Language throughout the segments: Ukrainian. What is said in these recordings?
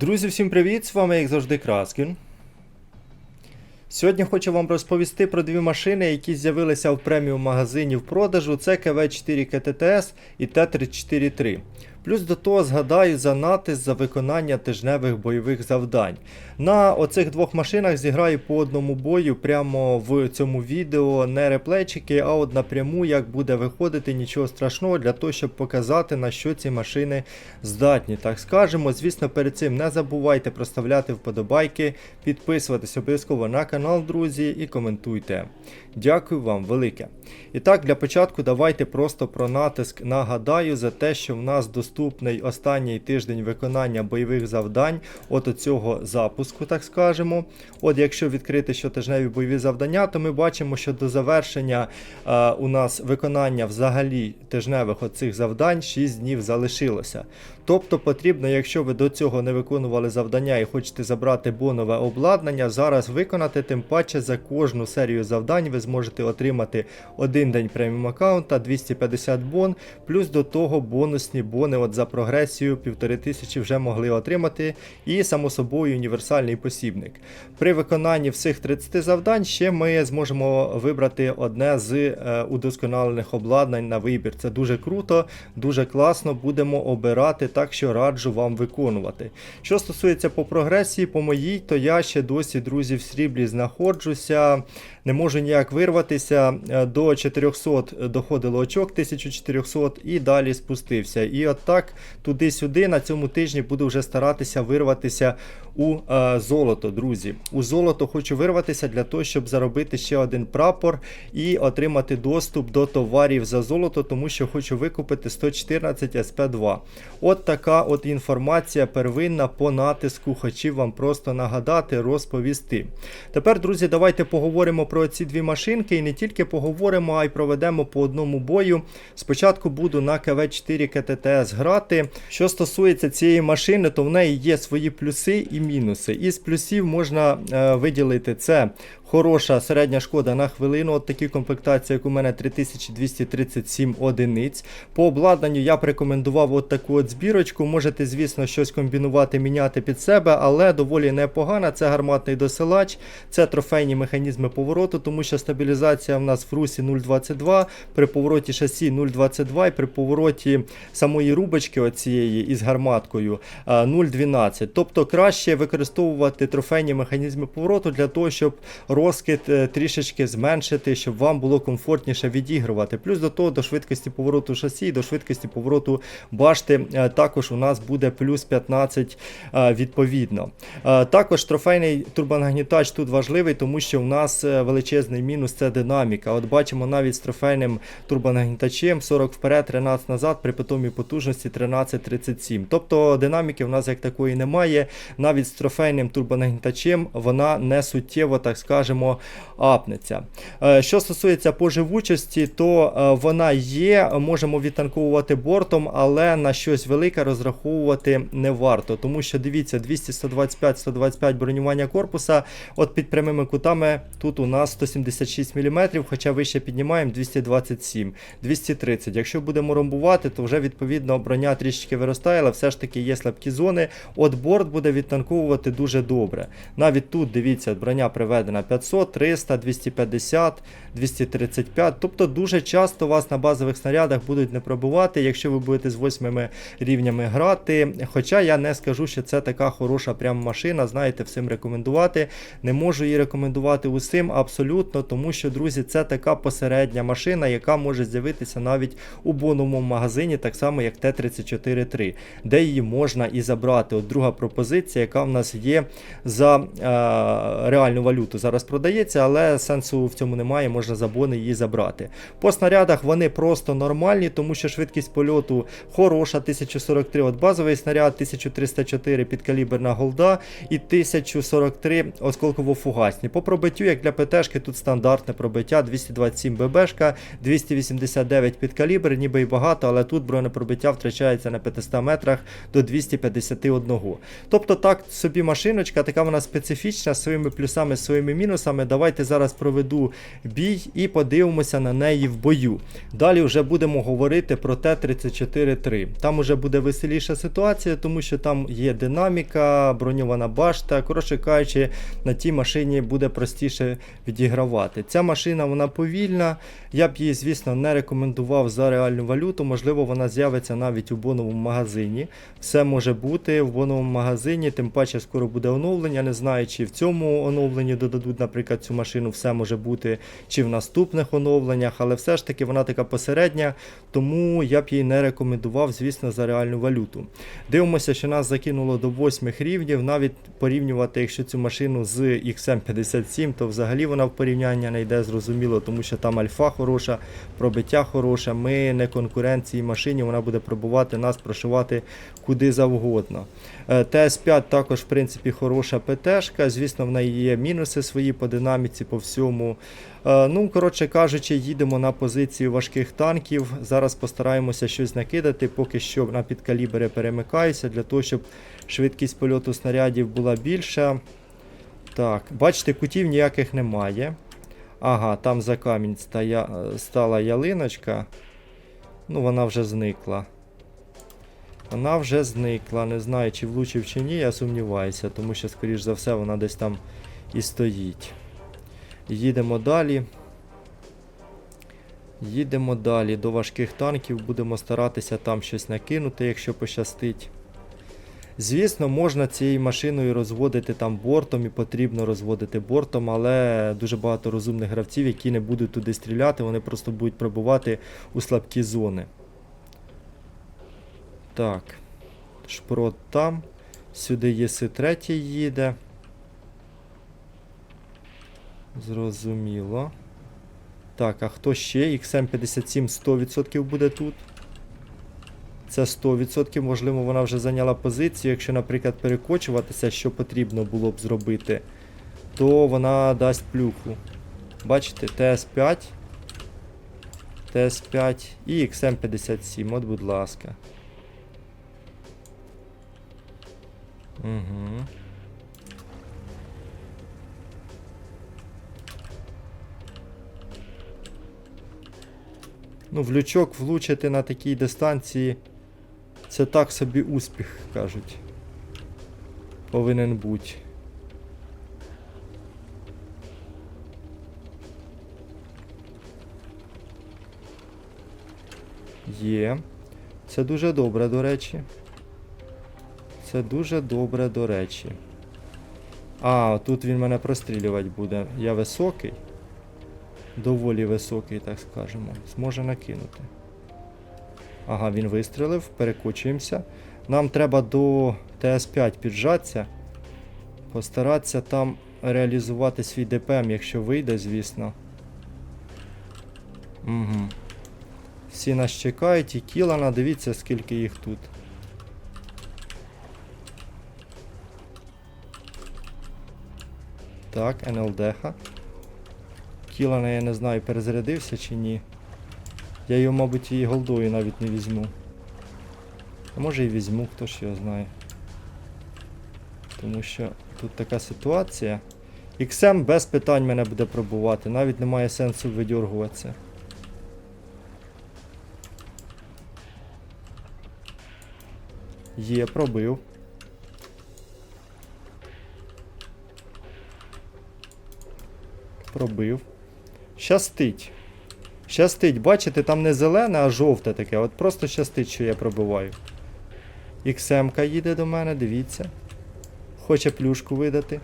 Друзі, всім привіт! З вами, як завжди, Краскін. Сьогодні хочу вам розповісти про дві машини, які з'явилися в преміум магазині в продажу. Це КВ4 КТТС і Т-343. Плюс до того згадаю за натиск за виконання тижневих бойових завдань. На оцих двох машинах зіграю по одному бою прямо в цьому відео, не реплейчики, а от напряму, як буде виходити, нічого страшного для того, щоб показати, на що ці машини здатні. Так скажемо. Звісно, перед цим не забувайте проставляти вподобайки, підписуватись обов'язково на канал, друзі, і коментуйте. Дякую вам велике. І так, для початку давайте просто про натиск нагадаю за те, що в нас доступний останній тиждень виконання бойових завдань от цього запуску, так скажемо. От якщо відкрити щотижневі бойові завдання, то ми бачимо, що до завершення е, у нас виконання взагалі тижневих оцих завдань 6 днів залишилося. Тобто потрібно, якщо ви до цього не виконували завдання і хочете забрати бонове обладнання, зараз виконати, тим паче за кожну серію завдань ви зможете отримати один день преміум аккаунта, 250 бон, плюс до того бонусні бони от за прогресію 1500 вже могли отримати, і само собою універсальний посібник. При виконанні всіх 30 завдань ще ми зможемо вибрати одне з е, удосконалених обладнань на вибір. Це дуже круто, дуже класно. Будемо обирати, так що раджу вам виконувати. Що стосується по прогресії, по моїй, то я ще досі, друзі, в сріблі знаходжуся. Не можу ніяк вирватися. Е, До 400 доходило очок, 1400 і далі спустився. І от так туди-сюди на цьому тижні буду вже старатися вирватися у е, золото, друзі. У золото хочу вирватися для того, щоб заробити ще один прапор і отримати доступ до товарів за золото, тому що хочу викупити 114 SP2. От така от інформація первинна по натиску. Хотів вам просто нагадати, розповісти. Тепер, друзі, давайте поговоримо про ці дві машинки і не тільки поговоримо, а й проведемо по одному бою. Спочатку буду на КВ4 КТТС грати. Що стосується цієї машини, то в неї є свої плюси і мінуси. Із плюсів можна е, виділити це. Хороша середня шкода на хвилину. От такі комплектації, як у мене 3237 одиниць. По обладнанню я б рекомендував от таку от збірочку. Можете, звісно, щось комбінувати, міняти під себе, але доволі непогана. Це гарматний досилач, це трофейні механізми повороту, тому що стабілізація в нас в русі 0,22, при повороті шасі 0,22 і при повороті самої рубочки оцієї із гарматкою 0,12. Тобто краще використовувати трофейні механізми повороту для того, щоб розкид е, трішечки зменшити, щоб вам було комфортніше відігрувати. Плюс до того до швидкості повороту шасі, до швидкості повороту башти е, також у нас буде плюс 15 е, відповідно. Також трофейний турбонагнітач тут важливий, тому що у нас величезний мінус це динаміка. От бачимо навіть з трофейним турбонагнітачем 40 вперед, 13 назад при питомій потужності 13-37. Тобто динаміки в нас як такої немає. Навіть з трофейним турбонагнітачем вона не суттєво, так скажемо, апнеться. Е, Що стосується по живучості, то е, вона є, можемо відтанковувати бортом, але на щось велике розраховувати не варто. Тому що дивіться, 200-125-125 бронювання корпуса. От під прямими кутами тут у нас 176 мм, хоча вище піднімаємо 227, 230. Якщо будемо ромбувати, то вже відповідно броня трішки виростає, але все ж таки є слабкі зони. От борт буде відтанковувати дуже добре. Навіть тут дивіться, броня приведена 500, 300, 250, 235. Тобто дуже часто вас на базових снарядах будуть не пробувати, якщо ви будете з восьмими рівнями грати. Хоча я не скажу, що це така хороша прям машина, знаєте, всім рекомендувати. Не можу її рекомендувати усім абсолютно, тому що, друзі, це така посередня машина, яка може з'явитися навіть у боновому магазині, так само як Т-34-3, де її можна і забрати. От друга пропозиція, яка в нас є за е, реальну валюту, зараз продається, але сенсу в цьому немає, можна за бони її забрати. По снарядах вони просто нормальні, тому що швидкість польоту хороша, 1043 от базовий снаряд, 1304 підкаліберна голда і 1043 осколково-фугасні. По пробиттю, як для ПТшки, тут стандартне пробиття 227 ББшка, 289 підкалібр, ніби й багато, але тут бронепробиття втрачається на 500 метрах до 251. Тобто так собі машиночка, така вона специфічна, своїми плюсами, своїми мінусами. Мінусами. Давайте зараз проведу бій і подивимося на неї в бою. Далі вже будемо говорити про Т-34-3. Там уже буде веселіша ситуація, тому що там є динаміка, броньована башта. Коротше кажучи, на тій машині буде простіше відігравати. Ця машина вона повільна. Я б її, звісно, не рекомендував за реальну валюту. Можливо, вона з'явиться навіть у боновому магазині. Все може бути в боновому магазині, тим паче скоро буде оновлення. Не знаю, чи в цьому оновленні додадуть, наприклад, цю машину, все може бути, чи в наступних оновленнях, але все ж таки вона така посередня, тому я б її не рекомендував, звісно, за реальну валюту. Дивимося, що нас закинуло до 8 рівнів. Навіть порівнювати, якщо цю машину з XM57, то взагалі вона в порівняння не йде зрозуміло, тому що там альфа хороша, пробиття хороше. Ми не конкуренції машині, вона буде пробувати нас прошивати куди завгодно. Е, ТС5 також, в принципі, хороша ПТшка. Звісно, в неї є мінуси свої по динаміці, по всьому. Е, Ну, коротше кажучи, їдемо на позицію важких танків. Зараз постараємося щось накидати, поки що на підкалібри перемикаюся, для того, щоб швидкість польоту снарядів була більша. Так, бачите, кутів ніяких немає. Ага, там за камінь стая... стала ялиночка. Ну, вона вже зникла. Вона вже зникла. Не знаю, чи влучив чи ні, я сумніваюся, тому що, скоріш за все, вона десь там і стоїть. Їдемо далі. Їдемо далі до важких танків, будемо старатися там щось накинути, якщо пощастить. Звісно, можна цією машиною розводити там бортом і потрібно розводити бортом, але дуже багато розумних гравців, які не будуть туди стріляти, вони просто будуть пробувати у слабкі зони. Так. Шпрот там. Сюди ЄС-3 їде. Зрозуміло. Так, а хто ще? XM57 100% буде тут. Це 100%, можливо, вона вже зайняла позицію. Якщо, наприклад, перекочуватися, що потрібно було б зробити, то вона дасть плюху. Бачите, ТС5, ТС5 і XM57, от, будь ласка. Угу. Ну, в лючок влучити на такій дистанції. Це так собі успіх, кажуть. Повинен бути. Є. Це дуже добре, до речі. Це дуже добре, до речі. А, тут він мене прострілювати буде. Я високий. Доволі високий, так скажемо. Зможе накинути. Ага, він вистрілив, перекочуємося. Нам треба до ТС5 піджатися. Постаратися там реалізувати свій ДПМ, якщо вийде, звісно. Угу. Всі нас чекають і Кілана, дивіться, скільки їх тут. Так, НЛДХ. Кілана я не знаю, перезарядився чи ні. Я його, мабуть, і голдою навіть не візьму. А може і візьму, хто ж його знає. Тому що тут така ситуація. XM без питань мене буде пробувати, навіть немає сенсу видьоргуватися. Є, пробив. Пробив. Щастить. Щастить, бачите, там не зелене, а жовте таке. От просто щастить, що я пробиваю. XM їде до мене, дивіться. Хоче плюшку видати.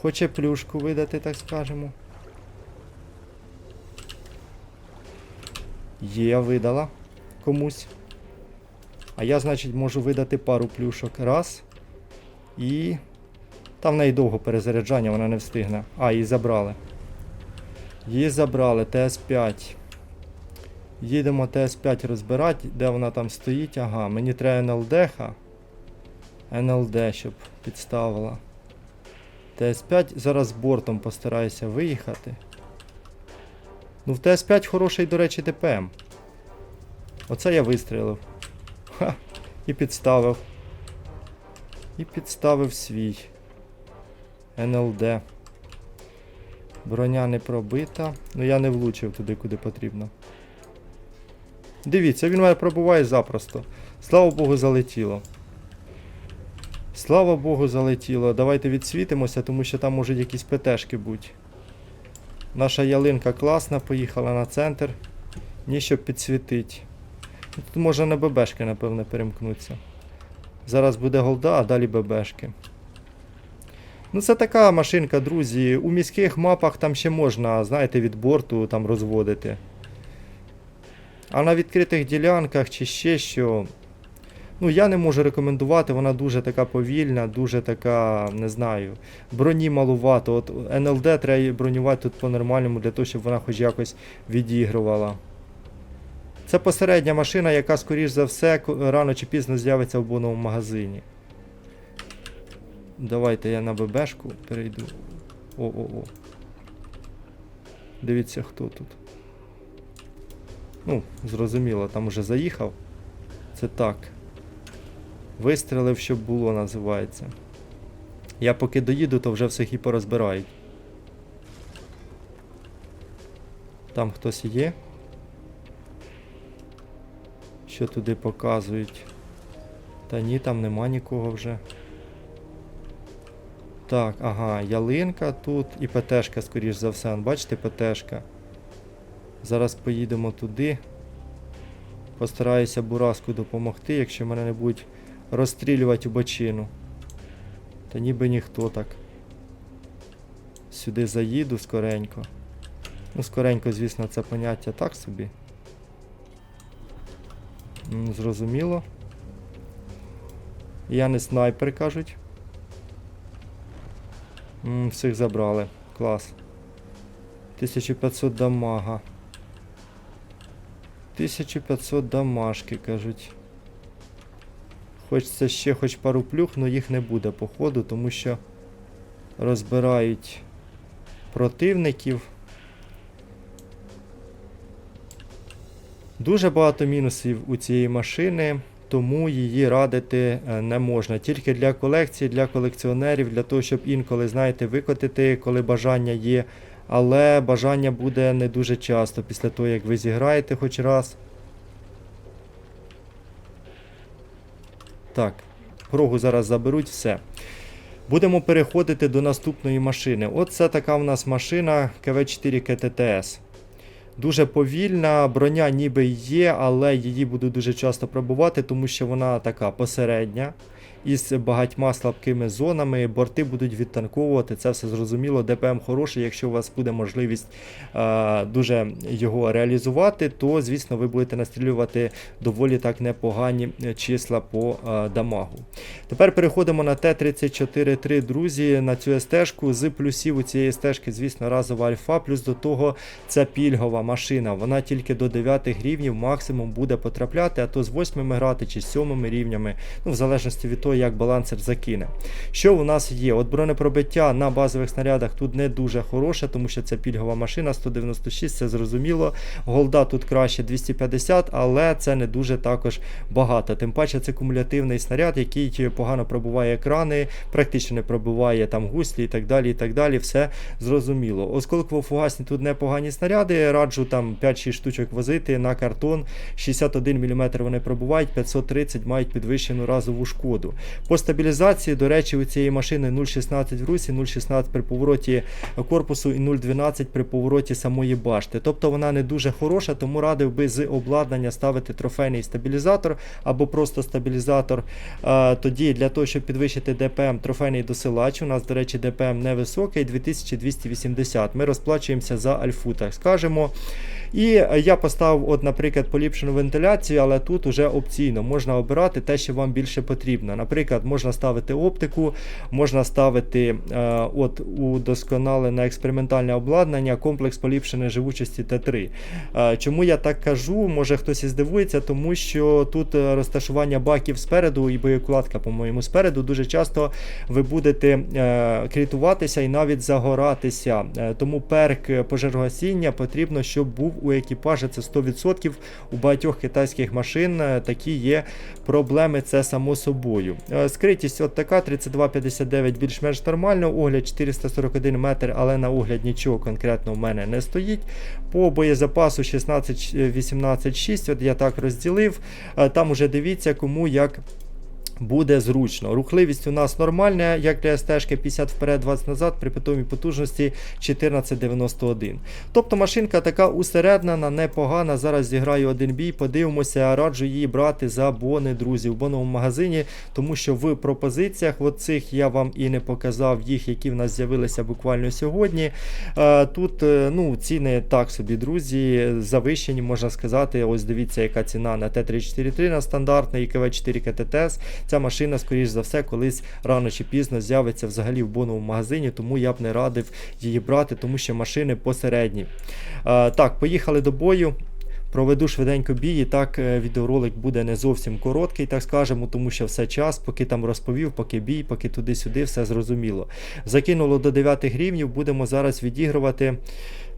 Хоче плюшку видати, так скажемо. Є, видала комусь. А я, значить, можу видати пару плюшок. Раз. І. Там в неї довго перезаряджання, вона не встигне. А, її забрали. Її забрали, ТС5. Їдемо ТС5 розбирати, де вона там стоїть. Ага, мені треба НЛД. НЛД, щоб підставила. ТС5 зараз бортом постараюся виїхати. Ну, в ТС5 хороший, до речі, ДПМ. Оце я вистрілив. Ха, і підставив. І підставив свій. НЛД. Броня не пробита. Ну я не влучив туди, куди потрібно. Дивіться, він мене пробуває запросто. Слава Богу, залетіло. Слава Богу, залетіло. Давайте відсвітимося, тому що там можуть якісь ПТшки бути. Наша ялинка класна, поїхала на центр. Ні, щоб підсвітить. Тут можна на ББшки, напевне, перемкнутися. Зараз буде голда, а далі ББшки. Ну, це така машинка, друзі. У міських мапах там ще можна, знаєте, від борту там розводити. А на відкритих ділянках чи ще що. Ну, я не можу рекомендувати, вона дуже така повільна, дуже така, не знаю, броні малувато. От НЛД треба бронювати тут по-нормальному для того, щоб вона хоч якось відігрувала. Це посередня машина, яка, скоріш за все, рано чи пізно з'явиться в боновому магазині. Давайте я на ББшку перейду. О-о-о. Дивіться, хто тут. Ну, зрозуміло, там уже заїхав. Це так. Вистрелив, щоб було, називається. Я поки доїду, то вже всіх і порозбирають. Там хтось є. Що туди показують? Та ні, там нема нікого вже. Так, ага, ялинка тут і ПТшка, скоріш за все. Бачите, ПТшка. Зараз поїдемо туди. Постараюся Бураску допомогти, якщо мене не будуть розстрілювати у бочину. Та ніби ніхто так. Сюди заїду скоренько. Ну, скоренько, звісно, це поняття так собі. Зрозуміло. Я не снайпер, кажуть. Всіх забрали. Клас. 1500 дамага. 1500 дамашки, кажуть. Хочеться ще хоч пару плюх, але їх не буде, походу, тому що розбирають противників. Дуже багато мінусів у цієї машини, тому її радити е, не можна. Тільки для колекції, для колекціонерів, для того, щоб інколи, знаєте, викотити, коли бажання є. Але бажання буде не дуже часто після того, як ви зіграєте хоч раз. Так, прогу зараз заберуть, все. Будемо переходити до наступної машини. От це така в нас машина КВ4 КТТС. Дуже повільна, броня ніби є, але її буду дуже часто пробувати, тому що вона така посередня. Із багатьма слабкими зонами, борти будуть відтанковувати, це все зрозуміло. ДПМ хороший, якщо у вас буде можливість е, дуже його реалізувати, то звісно ви будете настрілювати доволі так непогані числа по е, дамагу. Тепер переходимо на Т-34-3, друзі, на цю стежку. З плюсів у цієї стежки, звісно, разова альфа, плюс до того це пільгова машина. Вона тільки до 9 рівнів максимум буде потрапляти, а то з 8 грати чи з 7 рівнями, ну в залежності від того, як балансер закине. Що у нас є? От бронепробиття на базових снарядах тут не дуже хороше, тому що це пільгова машина 196, це зрозуміло. Голда тут краще 250, але це не дуже також багато. Тим паче це кумулятивний снаряд, який погано пробуває екрани, практично не пробуває там гуслі і так далі. і так далі. Все зрозуміло. Осколково-фугасні тут непогані снаряди. Раджу там 5-6 штучок возити на картон. 61 мм вони пробувають, 530 мають підвищену разову шкоду. По стабілізації, до речі, у цієї машини 0,16 в русі, 0,16 при повороті корпусу і 0,12 при повороті самої башти. Тобто вона не дуже хороша, тому радив би з обладнання ставити трофейний стабілізатор або просто стабілізатор. Тоді для того, щоб підвищити ДПМ, трофейний досилач. У нас, до речі, ДПМ невисокий, 2280. Ми розплачуємося за альфу, так скажемо. І я поставив, от, наприклад, поліпшену вентиляцію, але тут уже опційно можна обирати те, що вам більше потрібно. Наприклад, можна ставити оптику, можна ставити е, от удосконалене експериментальне обладнання, комплекс поліпшеної живучості Т3. Е, чому я так кажу? Може хтось і здивується, тому що тут е, розташування баків спереду і боєкладка, по-моєму, спереду дуже часто ви будете крітуватися і навіть загоратися. Тому перк пожежогасіння потрібно, щоб був у екіпажі. Це 100%. У багатьох китайських машин такі є проблеми, це само собою. Е, Скритість от така 32,59 більш-менш нормально, огляд 441 метр, але на огляд нічого конкретно в мене не стоїть. По боєзапасу 16-18-6, от я так розділив. Е, Там уже дивіться, кому як буде зручно. Рухливість у нас нормальна, як для стежки 50 вперед, 20 назад, при питомій потужності 1491. Тобто машинка така усереднена, непогана. Зараз зіграю один бій, подивимося, раджу її брати за бони, друзі, в боновому магазині, тому що в пропозиціях оцих я вам і не показав їх, які в нас з'явилися буквально сьогодні. Е, Тут е, ну, ціни так собі, друзі, завищені, можна сказати. Ось дивіться, яка ціна на Т-343 на стандартний і КВ-4 КТТС. Ця машина, скоріш за все, колись рано чи пізно з'явиться взагалі в боновому магазині, тому я б не радив її брати, тому що машини посередні. А, так, поїхали до бою. Проведу швиденько бій, і так е, відеоролик буде не зовсім короткий, так скажемо, тому що все час, поки там розповів, поки бій, поки туди-сюди, все зрозуміло. Закинуло до 9 гривнів, будемо зараз відігрувати.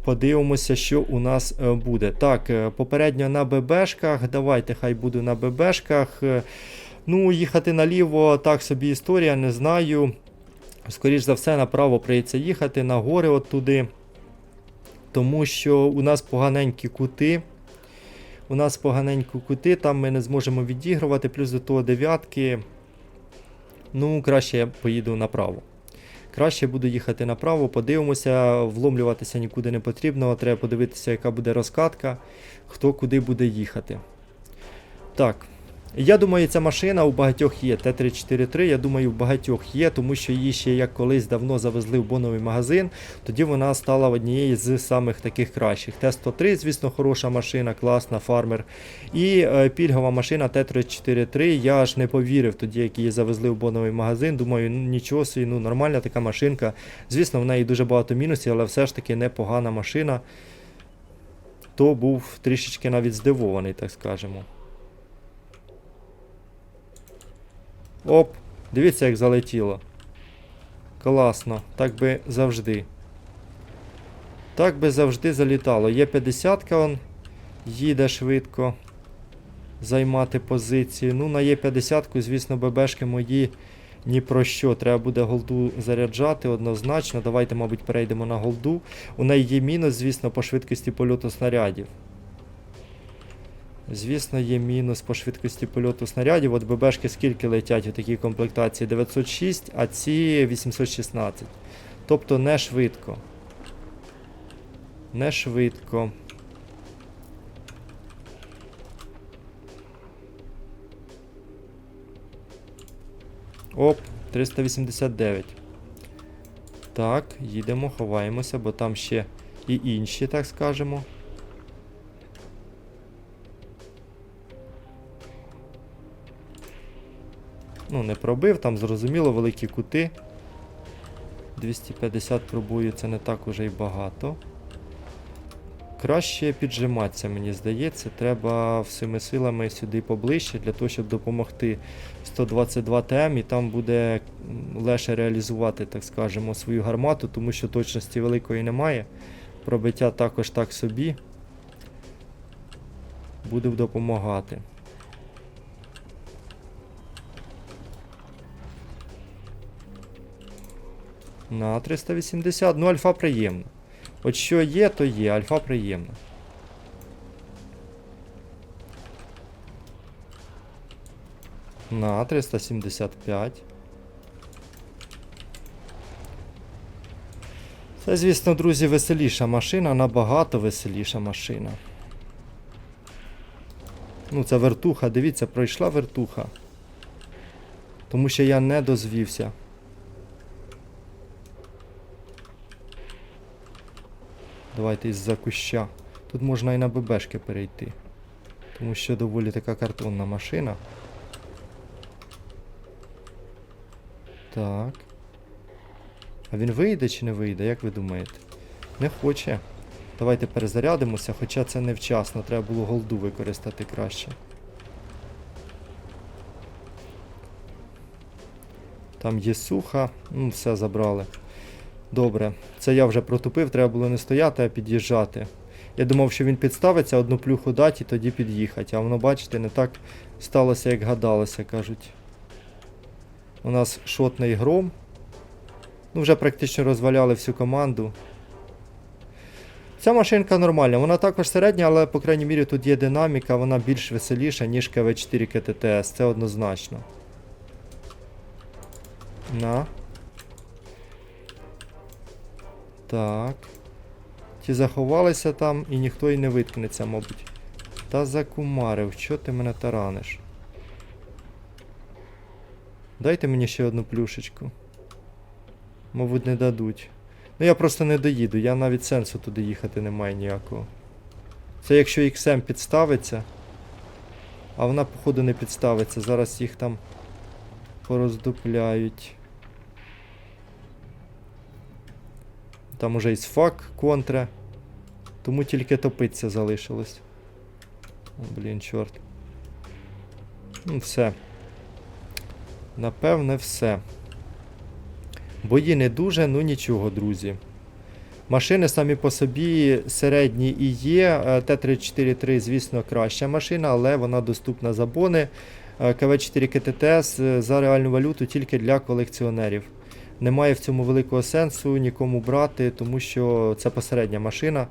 Подивимося, що у нас е, буде. Так, е, попередньо на ББшках. Давайте, хай буду на ББшках. Ну, їхати наліво, так собі історія, не знаю. Скоріш за все, направо прийдеться їхати, на гори от туди. Тому що у нас поганенькі кути. У нас поганенькі кути, там ми не зможемо відігрувати, плюс до того дев'ятки. Ну, краще я поїду направо. Краще буду їхати направо, подивимося, вломлюватися нікуди не потрібно. Треба подивитися, яка буде розкатка, хто куди буде їхати. Так. Я думаю, ця машина у багатьох є. Т-343, я думаю, у багатьох є, тому що її ще як колись давно завезли в боновий магазин. Тоді вона стала однією з самих таких кращих. Т-103, звісно, хороша машина, класна, фармер. І е, пільгова машина Т-343. Я аж не повірив тоді, як її завезли в боновий магазин. Думаю, ну нічого собі, ну нормальна така машинка. Звісно, в неї дуже багато мінусів, але все ж таки непогана машина. То був трішечки навіть здивований, так скажемо. Оп, дивіться, як залетіло. Класно, так би завжди. Так би завжди залітало. Є 50 он їде швидко займати позиції. Ну, на Є50, звісно, ББшки мої ні про що. Треба буде голду заряджати однозначно. Давайте, мабуть, перейдемо на голду. У неї є мінус, звісно, по швидкості польоту снарядів. Звісно, є мінус по швидкості польоту снарядів. От ББшки скільки летять у такій комплектації? 906, а ці 816. Тобто не швидко. Не швидко. Оп, 389. Так, їдемо, ховаємося, бо там ще і інші, так скажемо. Ну, не пробив, там зрозуміло великі кути. 250 пробую, це не так уже й багато. Краще піджиматися, мені здається. Треба всіми силами сюди поближче для того, щоб допомогти 122 ТМ, і там буде легше реалізувати, так скажемо, свою гармату, тому що точності великої немає. Пробиття також так собі. Буде допомагати. На 380. Ну, альфа приємно. От що є, то є, альфа приємно. На 375. Це, звісно, друзі, веселіша машина, набагато веселіша машина. Ну, це вертуха, дивіться, пройшла вертуха. Тому що я не дозвівся. Давайте із-за куща. Тут можна і на ББшки перейти. Тому що доволі така картонна машина. Так. А він вийде чи не вийде, як ви думаєте? Не хоче. Давайте перезарядимося, хоча це невчасно, треба було голду використати краще. Там є суха, ну все забрали. Добре, це я вже протупив, треба було не стояти, а під'їжджати. Я думав, що він підставиться, одну плюху дати і тоді під'їхати. А воно, бачите, не так сталося, як гадалося, кажуть. У нас шотний гром. Ну, вже практично розваляли всю команду. Ця машинка нормальна, вона також середня, але, по крайній мірі, тут є динаміка, вона більш веселіша, ніж КВ4 КТТС, це однозначно. На. Так. Ті заховалися там і ніхто й не виткнеться, мабуть. Та закумарив, що ти мене тараниш? Дайте мені ще одну плюшечку. Мабуть, не дадуть. Ну я просто не доїду, я навіть сенсу туди їхати немає ніякого. Це якщо XM підставиться. А вона, походу, не підставиться. Зараз їх там пороздупляють. Там уже і сфак контра. Тому тільки топиться залишилось. Блін, чорт. Ну, все. Напевне, все. Бої не дуже, ну нічого, друзі. Машини самі по собі середні і є. Е, Т-343, звісно, краща машина, але вона доступна за бони. Е, КВ-4 КТТС е, за реальну валюту тільки для колекціонерів. Немає в цьому великого сенсу нікому брати, тому що це посередня машина.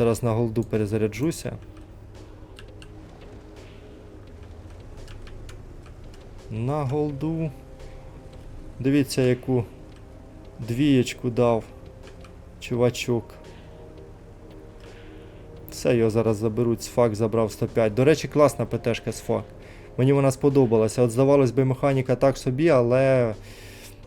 Зараз на голду перезаряджуся. На голду. Дивіться, яку двієчку дав чувачок. Все, його зараз заберуть. фак забрав 105. До речі, класна ПТшка фак. Мені вона сподобалася. От здавалось би, механіка так собі, але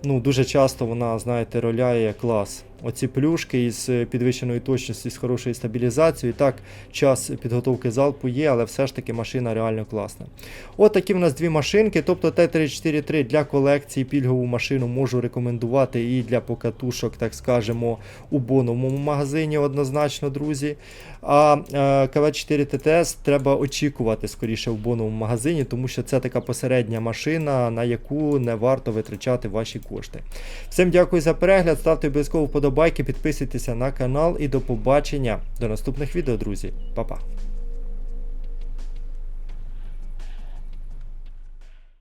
ну, дуже часто вона, знаєте, роляє клас. Оці плюшки із е, підвищеною точністю, з хорошою стабілізацією. Так, час підготовки залпу є, але все ж таки машина реально класна. От такі в нас дві машинки. Тобто Т-343 для колекції пільгову машину можу рекомендувати і для покатушок, так скажемо, у боновому магазині однозначно, друзі. А е, КВ4 ТТС треба очікувати скоріше в боновому магазині, тому що це така посередня машина, на яку не варто витрачати ваші кошти. Всім дякую за перегляд, ставте обов'язково вподобайки, підписуйтеся на канал і до побачення до наступних відео, друзі. Па-па.